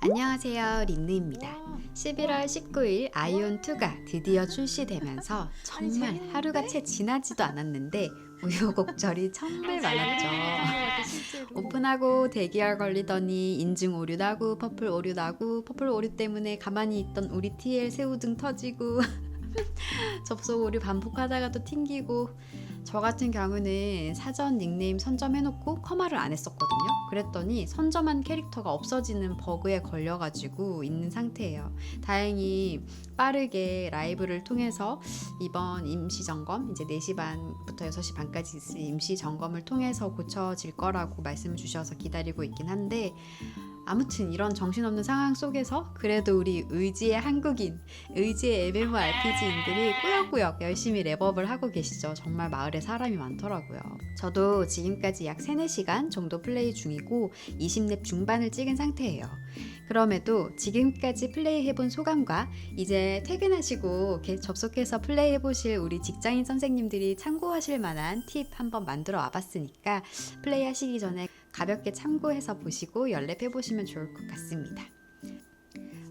안녕하세요 린느입니다. 11월 19일 아이온2가 드디어 출시되면서 정말 하루가 채 지나지도 않았는데 우여곡절이 정말 많았죠. 오픈하고 대기열 걸리더니 인증 오류 나고 퍼플 오류 나고 퍼플 오류 때문에 가만히 있던 우리 TL 새우등 터지고 접속 오류 반복하다가 또 튕기고 저 같은 경우는 사전 닉네임 선점해놓고 커마를 안 했었거든요. 그랬더니 선점한 캐릭터가 없어지는 버그에 걸려가지고 있는 상태예요. 다행히 빠르게 라이브를 통해서 이번 임시 점검 이제 4시 반부터 6시 반까지 임시 점검을 통해서 고쳐질 거라고 말씀을 주셔서 기다리고 있긴 한데 아무튼 이런 정신없는 상황 속에서 그래도 우리 의지의 한국인, 의지의 MMORPG인들이 꾸역꾸역 열심히 랩업을 하고 계시죠. 정말 마을에 사람이 많더라고요. 저도 지금까지 약 3, 4시간 정도 플레이 중이고 20렙 중반을 찍은 상태예요. 그럼에도 지금까지 플레이해본 소감과 이제 퇴근하시고 접속해서 플레이해보실 우리 직장인 선생님들이 참고하실 만한 팁 한번 만들어 와봤으니까 플레이하시기 전에 가볍게 참고해서 보시고 연랩해 보시면 좋을 것 같습니다.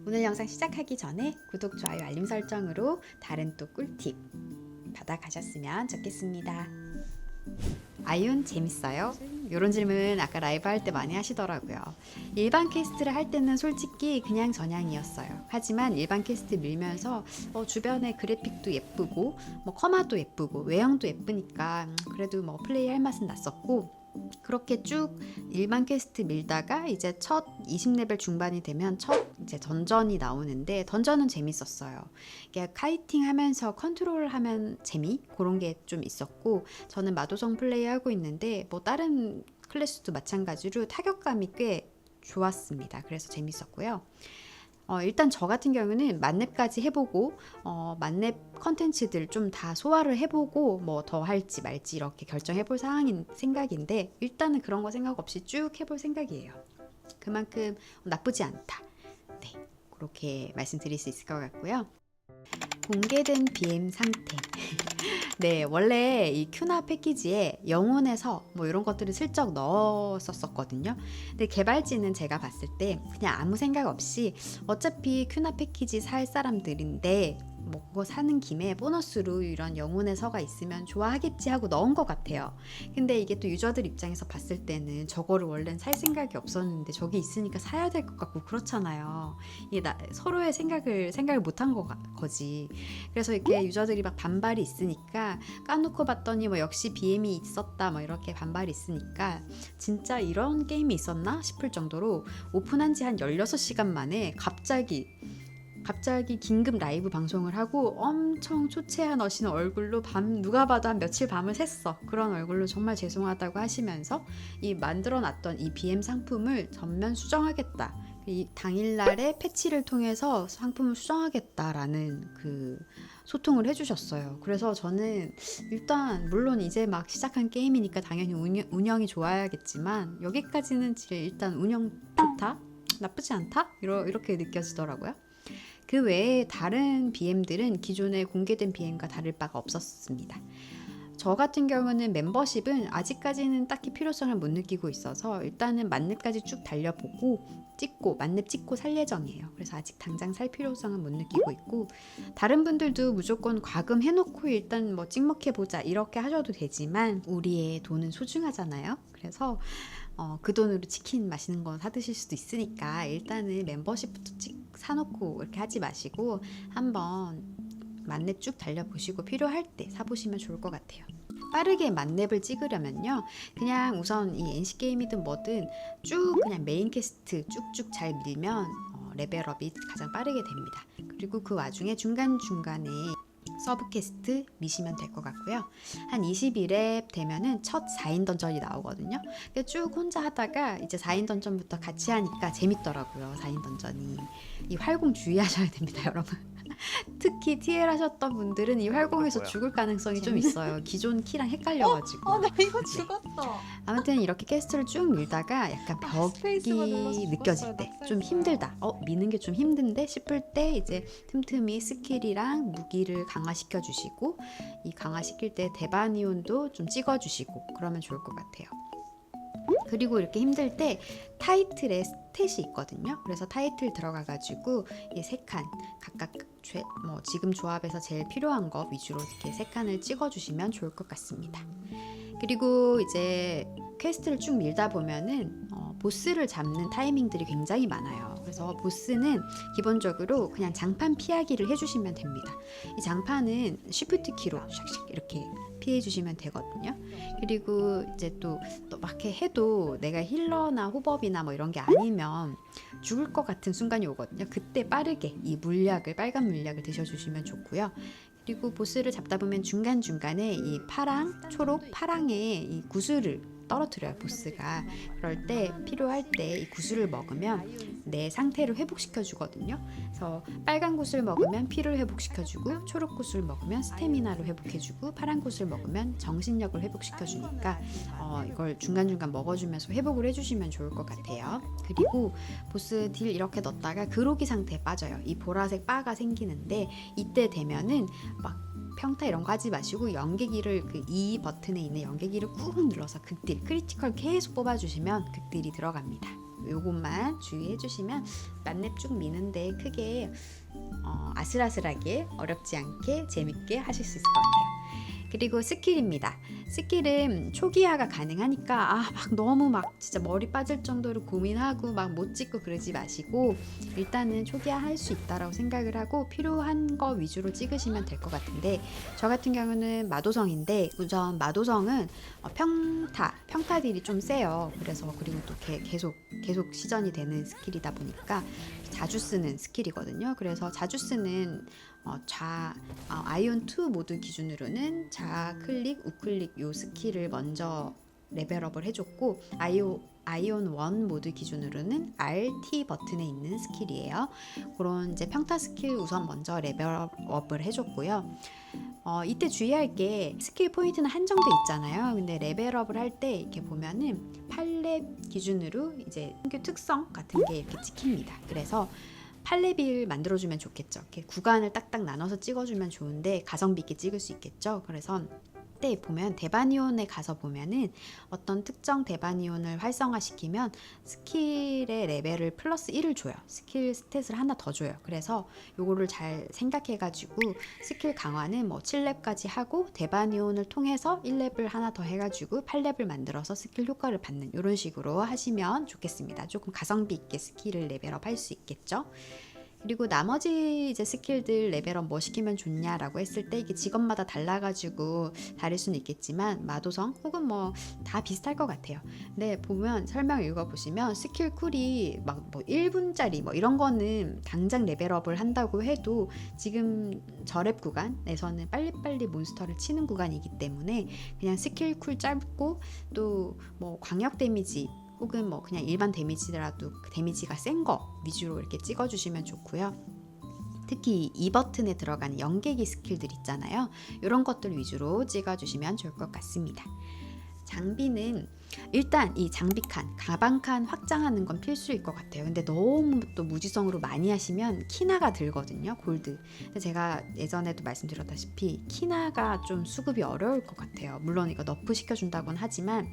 오늘 영상 시작하기 전에 구독, 좋아요, 알림 설정으로 다른 또 꿀팁 받아가셨으면 좋겠습니다. 아이온 재밌어요? 이런 질문 아까 라이브 할 때 많이 하시더라고요. 일반 퀘스트를 할 때는 솔직히 그냥 전향이었어요. 하지만 일반 퀘스트 밀면서 어, 주변에 그래픽도 예쁘고 뭐 커마도 예쁘고 외형도 예쁘니까 음, 그래도 뭐 플레이할 맛은 났었고 그렇게 쭉 일반 퀘스트 밀다가 이제 첫 20레벨 중반이 되면 첫 이제 던전이 나오는데 던전은 재밌었어요. 이게 카이팅 하면서 컨트롤 하면 재미 그런 게 좀 있었고 저는 마도성 플레이 하고 있는데 뭐 다른 클래스도 마찬가지로 타격감이 꽤 좋았습니다. 그래서 재밌었고요. 어, 일단 저 같은 경우는 만렙까지 해보고 어, 만렙 컨텐츠들 좀 다 소화를 해보고 뭐 더 할지 말지 이렇게 결정해볼 상황인 생각인데 일단은 그런 거 생각 없이 쭉 해볼 생각이에요. 그만큼 나쁘지 않다. 네, 그렇게 말씀드릴 수 있을 것 같고요. 공개된 BM 상태. 네, 원래 이 큐나 패키지에 영혼에서 뭐 이런 것들을 슬쩍 넣었었거든요. 근데 개발진은 제가 봤을 때 그냥 아무 생각 없이 어차피 큐나 패키지 살 사람들인데 먹고 사는 김에 보너스로 이런 영혼의 서가 있으면 좋아하겠지 하고 넣은 것 같아요. 근데 이게 또 유저들 입장에서 봤을 때는 저거를 원래는 살 생각이 없었는데 저게 있으니까 사야 될 것 같고 그렇잖아요. 이게 나, 서로의 생각을 생각을 못한 거, 거지. 그래서 이렇게 유저들이 막 반발이 있으니까 까놓고 봤더니 뭐 역시 BM이 있었다 뭐 이렇게 반발이 있으니까 진짜 이런 게임이 있었나 싶을 정도로 오픈한 지 한 16시간 만에 갑자기 갑자기 긴급 라이브 방송을 하고 엄청 초췌한 어신 얼굴로 밤 누가 봐도 한 며칠 밤을 샜어 그런 얼굴로 정말 죄송하다고 하시면서 이 만들어 놨던 이 BM 상품을 전면 수정하겠다 이 당일날에 패치를 통해서 상품을 수정하겠다라는 그 소통을 해주셨어요. 그래서 저는 일단 물론 이제 막 시작한 게임이니까 당연히 운영, 운영이 좋아야겠지만 여기까지는 일단 운영 좋다 나쁘지 않다 이렇게 느껴지더라고요. 그 외에 다른 BM들은 기존에 공개된 BM과 다를 바가 없었습니다. 저 같은 경우는 멤버십은 아직까지는 딱히 필요성을 못 느끼고 있어서 일단은 만렙까지 쭉 달려보고 찍고 만렙 찍고 살 예정이에요. 그래서 아직 당장 살 필요성은 못 느끼고 있고 다른 분들도 무조건 과금 해놓고 일단 뭐 찍먹해 보자 이렇게 하셔도 되지만 우리의 돈은 소중하잖아요. 그래서 어, 그 돈으로 치킨 맛있는 거 사드실 수도 있으니까 일단은 멤버십부터 찍 사놓고 이렇게 하지 마시고 한번 만렙 쭉 달려보시고 필요할 때 사보시면 좋을 것 같아요. 빠르게 만렙을 찍으려면요. 그냥 우선 이 NC게임이든 뭐든 쭉 그냥 메인 캐스트 쭉쭉 잘 밀면 어, 레벨업이 가장 빠르게 됩니다. 그리고 그 와중에 중간중간에 서브 캐스트 미시면 될 것 같고요. 한 20일에 되면은 첫 4인 던전이 나오거든요. 쭉 혼자 하다가 이제 4인 던전부터 같이 하니까 재밌더라고요. 4인 던전이. 이 활공 주의하셔야 됩니다, 여러분. 특히 TL 하셨던 분들은 이 활공에서 뭐야? 죽을 가능성이 좀 있어요. 기존 키랑 헷갈려가지고. 어, 나 이거 죽었어. 아무튼 이렇게 캐스트를 쭉 밀다가 약간 아, 눌러서 벽이 죽었어요. 느껴질 때좀 낙살자. 힘들다. 어 미는 게 좀 힘든데 싶을 때 이제 틈틈이 스킬이랑 무기를 강화시켜 주시고 이 강화시킬 때 대바니온도 좀 찍어 주시고 그러면 좋을 것 같아요. 그리고 이렇게 힘들 때 타이틀에 스탯이 있거든요. 그래서 타이틀 들어가가지고 이세 칸 각각 죄, 뭐 지금 조합에서 제일 필요한 거 위주로 이렇게 세 칸을 찍어주시면 좋을 것 같습니다. 그리고 이제 퀘스트를 쭉 밀다 보면은 어, 보스를 잡는 타이밍들이 굉장히 많아요. 그래서 보스는 기본적으로 그냥 장판 피하기를 해주시면 됩니다. 이 장판은 쉬프트 키로 샥샥 이렇게 피해 주시면 되거든요. 그리고 이제 또, 또 막게 해도 내가 힐러나 호법이나 뭐 이런 게 아니면 죽을 것 같은 순간이 오거든요. 그때 빠르게 이 물약을 빨간 물약을 드셔주시면 좋고요. 그리고 보스를 잡다 보면 중간 중간에 이 파랑, 초록, 파랑의 이 구슬을 떨어뜨려요 보스가 그럴 때 필요할 때 이 구슬을 먹으면 내 상태를 회복시켜 주거든요. 그래서 빨간 구슬 먹으면 피를 회복시켜 주고 초록 구슬 먹으면 스태미나를 회복해 주고 파란 구슬 먹으면 정신력을 회복시켜 주니까 어, 이걸 중간중간 먹어주면서 회복을 해주시면 좋을 것 같아요. 그리고 보스 딜 이렇게 넣었다가 그로기 상태에 빠져요. 이 보라색 바가 생기는데 이때 되면은 막 평타 이런 거 하지 마시고 연계기를 그 E 버튼에 있는 연계기를 꾹 눌러서 극딜 크리티컬 계속 뽑아주시면 극딜이 들어갑니다. 요것만 주의해 주시면 만렙 쭉 미는데 크게 어, 아슬아슬하게 어렵지 않게 재밌게 하실 수 있을 것 같아요. 그리고 스킬입니다. 스킬은 초기화가 가능하니까 아 막 너무 막 진짜 머리 빠질 정도로 고민하고 막 못 찍고 그러지 마시고 일단은 초기화 할 수 있다라고 생각을 하고 필요한 거 위주로 찍으시면 될 것 같은데 저 같은 경우는 마도성인데 우선 마도성은 어, 평타 평타 딜이 좀 세요. 그래서 그리고 또 개- 계속 계속 시전이 되는 스킬이다 보니까 자주 쓰는 스킬이거든요. 그래서 자주 쓰는 어, 좌 어, 아이온 2 모드 기준으로는 좌클릭, 우클릭 요 스킬을 먼저 레벨업을 해줬고 아이오 아이온 1 모드 기준으로는 RT 버튼에 있는 스킬이에요. 그런 이제 평타 스킬 우선 먼저 레벨업을 해줬고요. 어, 이때 주의할 게 스킬 포인트는 한정돼 있잖아요. 근데 레벨업을 할 때 이렇게 보면은 8렙 기준으로 이제 특성 같은 게 이렇게 찍힙니다. 그래서 8렙을 만들어주면 좋겠죠. 이렇게 구간을 딱딱 나눠서 찍어주면 좋은데 가성비 있게 찍을 수 있겠죠. 그래서 때 보면 대바니온에 가서 보면은 어떤 특정 대바니온을 활성화시키면 스킬의 레벨을 플러스 1을 줘요. 스킬 스탯을 하나 더 줘요. 그래서 요거를 잘 생각해가지고 스킬 강화는 뭐 7렙까지 하고 대바니온을 통해서 1렙을 하나 더 해가지고 8렙을 만들어서 스킬 효과를 받는 이런 식으로 하시면 좋겠습니다. 조금 가성비 있게 스킬을 레벨업 할 수 있겠죠. 그리고 나머지 이제 스킬들 레벨업 뭐 시키면 좋냐라고 했을 때 이게 직업마다 달라가지고 다를 수는 있겠지만 마도성 혹은 뭐 다 비슷할 것 같아요. 근데 보면 설명 읽어보시면 스킬 쿨이 막 뭐 1분짜리 뭐 이런 거는 당장 레벨업을 한다고 해도 지금 저랩 구간에서는 빨리빨리 몬스터를 치는 구간이기 때문에 그냥 스킬 쿨 짧고 또 뭐 광역 데미지 혹은 뭐 그냥 일반 데미지라도 그 데미지가 센 거 위주로 이렇게 찍어주시면 좋고요. 특히 이 버튼에 들어가는 연계기 스킬들 있잖아요. 이런 것들 위주로 찍어주시면 좋을 것 같습니다. 장비는 일단 이 장비 칸, 가방 칸 확장하는 건 필수일 것 같아요. 근데 너무 또 무지성으로 많이 하시면 키나가 들거든요, 골드. 근데 제가 예전에도 말씀드렸다시피 키나가 좀 수급이 어려울 것 같아요. 물론 이거 너프 시켜준다고는 하지만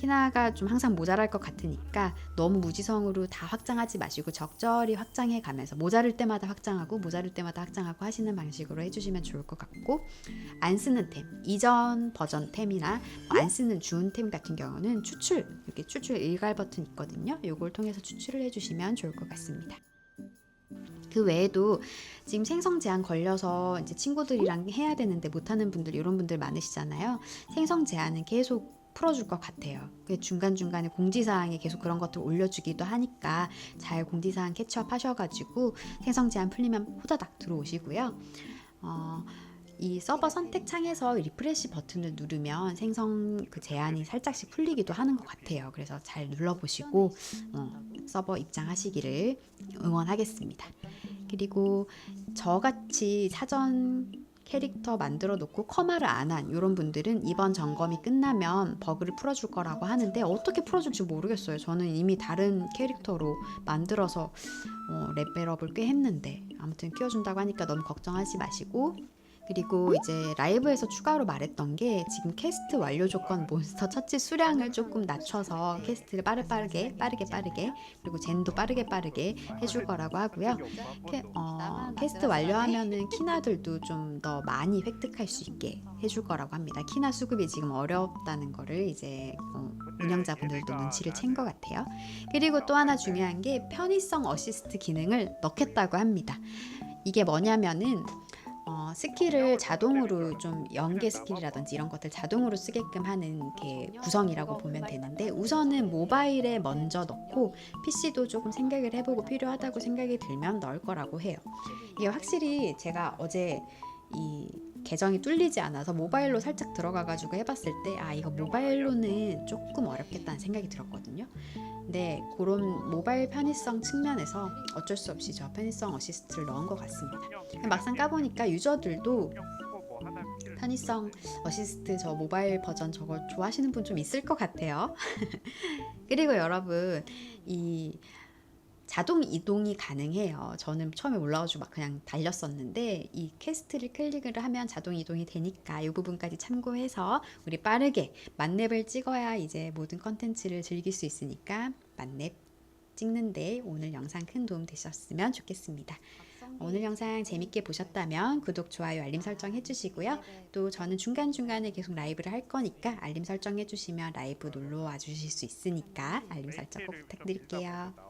키나가 좀 항상 모자랄 것 같으니까 너무 무지성으로 다 확장하지 마시고 적절히 확장해 가면서 모자랄 때마다 확장하고 모자랄 때마다 확장하고 하시는 방식으로 해주시면 좋을 것 같고 안 쓰는 템 이전 버전 템이나 안 쓰는 주운 템 같은 경우는 추출 이렇게 추출 일괄 버튼 있거든요. 요걸 통해서 추출을 해주시면 좋을 것 같습니다. 그 외에도 지금 생성 제한 걸려서 이제 친구들이랑 해야 되는데 못하는 분들 이런 분들 많으시잖아요. 생성 제한은 계속 풀어줄 것 같아요. 그 중간중간에 공지사항에 계속 그런 것들 올려주기도 하니까 잘 공지사항 캐치업 하셔가지고 생성 제한 풀리면 호다닥 들어오시고요. 어, 이 서버 선택 창에서 리프레시 버튼을 누르면 생성 그 제한이 살짝씩 풀리기도 하는 것 같아요. 그래서 잘 눌러보시고 어, 서버 입장하시기를 응원하겠습니다. 그리고 저같이 사전 캐릭터 만들어 놓고 커마를 안 한 이런 분들은 이번 점검이 끝나면 버그를 풀어줄 거라고 하는데 어떻게 풀어줄지 모르겠어요. 저는 이미 다른 캐릭터로 만들어서 어, 레벨업을 꽤 했는데 아무튼 키워준다고 하니까 너무 걱정하지 마시고 그리고 이제 라이브에서 추가로 말했던 게 지금 캐스트 완료 조건 몬스터 처치 수량을 조금 낮춰서 캐스트를 빠르빠르게 빠르게 빠르게 그리고 젠도 빠르게 빠르게 해줄 거라고 하고요. 캐, 어, 캐스트 완료하면은 키나들도 좀 더 많이 획득할 수 있게 해줄 거라고 합니다. 키나 수급이 지금 어렵다는 거를 이제 어, 운영자분들도 눈치를 챈 것 같아요. 그리고 또 하나 중요한 게 편의성 어시스트 기능을 넣겠다고 합니다. 이게 뭐냐면은 어, 스킬을 자동으로 좀 연계 스킬이라든지 이런 것들 자동으로 쓰게끔 하는 게 구성이라고 보면 되는데 우선은 모바일에 먼저 넣고 PC도 조금 생각을 해보고 필요하다고 생각이 들면 넣을 거라고 해요. 이게 확실히 제가 어제 이 계정이 뚫리지 않아서 모바일로 살짝 들어가가지고 해봤을 때 아 이거 모바일로는 조금 어렵겠다는 생각이 들었거든요. 근데 그런 모바일 편의성 측면에서 어쩔 수 없이 저 편의성 어시스트를 넣은 것 같습니다. 막상 까보니까 유저들도 편의성 어시스트 저 모바일 버전 저거 좋아하시는 분 좀 있을 것 같아요. 그리고 여러분 이 자동 이동이 가능해요. 저는 처음에 올라와가지고 막 그냥 달렸었는데 이 퀘스트를 클릭을 하면 자동 이동이 되니까 이 부분까지 참고해서 우리 빠르게 만렙을 찍어야 이제 모든 컨텐츠를 즐길 수 있으니까 만렙 찍는데 오늘 영상 큰 도움 되셨으면 좋겠습니다. 오늘 영상 재밌게 보셨다면 구독, 좋아요, 알림 설정 해주시고요. 또 저는 중간중간에 계속 라이브를 할 거니까 알림 설정 해주시면 라이브 놀러 와 주실 수 있으니까 알림 설정 꼭 부탁드릴게요.